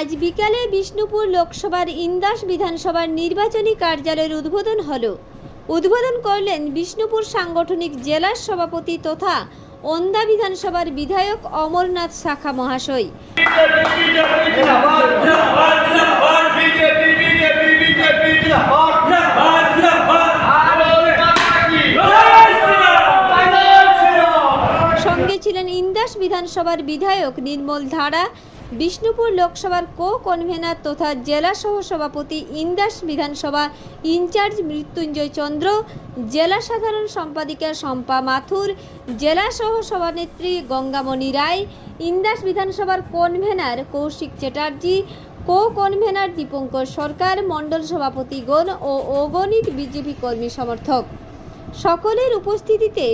আজ বিকালে বিষ্ণুপুর লোকসভার ইন্দাস বিধানসভার নির্বাচনী কার্যালয়ের উদ্বোধন হল। উদ্বোধন করলেন বিষ্ণুপুর সাংগঠনিক জেলার সভাপতি তথা ওন্দা বিধানসভার বিধায়ক অমরনাথ শাখা মহাশয়। সঙ্গে ছিলেন ইন্দাস বিধানসভার বিধায়ক নির্মল ধারা বিষ্ণুপুর লোকসভার কো কনভেনার তথা জেলা সহ সভাপতি ইন্দাস বিধানসভা ইনচার্জ মৃত্যুঞ্জয় চন্দ্র, জেলা সাধারণ সম্পাদিকা শম্পা মাথুর, জেলা সহ সভানেত্রী গঙ্গামণি রায়, ইন্দাস বিধানসভার convener Koushik Chatterjee co convener Dipankar Sarkar, মণ্ডল সভাপতিগণ ও অগণিত বিজেপি কর্মী সমর্থক। সকলের উপস্থিতিতে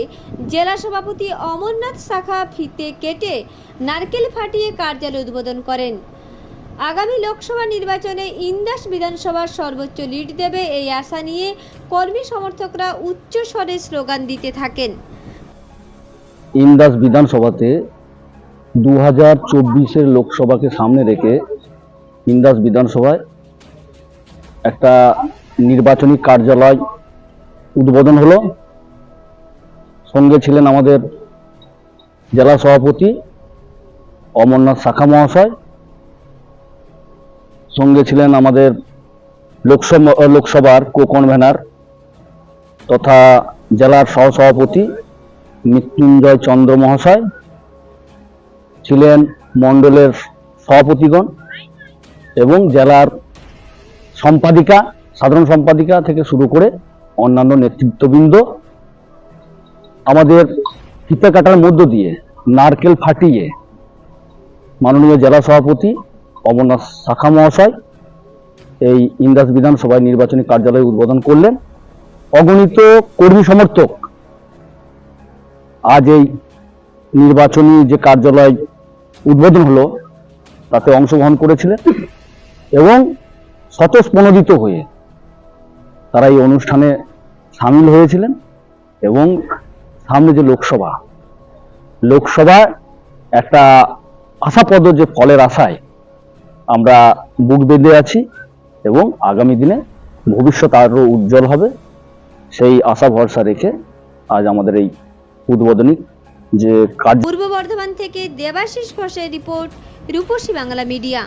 জেলা সভাপতি অমরনাথ শাখা ফিতে কেটে নারকেল ফাটিয়ে কার্যালয় উদ্বোধন করেন। আগামী লোকসভা নির্বাচনে ইন্দাস বিধানসভার সর্বোচ্চ লিড দেবে এই আশা নিয়ে কর্মী সমর্থকরা উচ্চ স্বরে স্লোগান দিতে থাকেন। ইন্দাস বিধানসভাতে দু হাজার চব্বিশের লোকসভাকে সামনে রেখে ইন্দাস বিধানসভায় একটা নির্বাচনী কার্যালয় উদ্বোধন হলো। সঙ্গে ছিলেন আমাদের জেলা সভাপতি অমরনাথ শাখা মহাশয়। সঙ্গে ছিলেন আমাদের লোকসভা, লোকসভার কো কনভেনার তথা জেলার সহসভাপতি মৃত্যুঞ্জয় চন্দ্র মহাশয়। ছিলেন মণ্ডলের সভাপতিগণ এবং জেলার সম্পাদিকা, সাধারণ সম্পাদিকা থেকে শুরু করে অন্যান্য নেতৃত্ববৃন্দ আমাদের ফিতে কাটার মধ্য দিয়ে নারকেল ফাটিয়ে মাননীয় জেলা সভাপতি অমরনাথ শাখা মহাশয় এই ইন্দাস বিধানসভায় নির্বাচনী কার্যালয় উদ্বোধন করলেন। অগণিত কর্মী সমর্থক আজ এই নির্বাচনী যে কার্যালয় উদ্বোধন হলো, তাতে অংশগ্রহণ করেছিলেন এবং স্বতঃস্পনোদিত হয়ে তারা এই অনুষ্ঠানে সামিল হয়েছিলেন এবং সামনে যে লোকসভা লোকসভা একটা আশাপদ যে ফলের আশায় আমরা বুক বেঁধে আছি এবং আগামী দিনে ভবিষ্যৎ আরও উজ্জ্বল হবে, সেই আশা ভরসা রেখে আজ আমাদের এই উদ্বোধনী যে কার্য পূর্ব বর্ধমান থেকে দেবাশিস ঘোষের রিপোর্ট, রূপসী বাংলা মিডিয়া।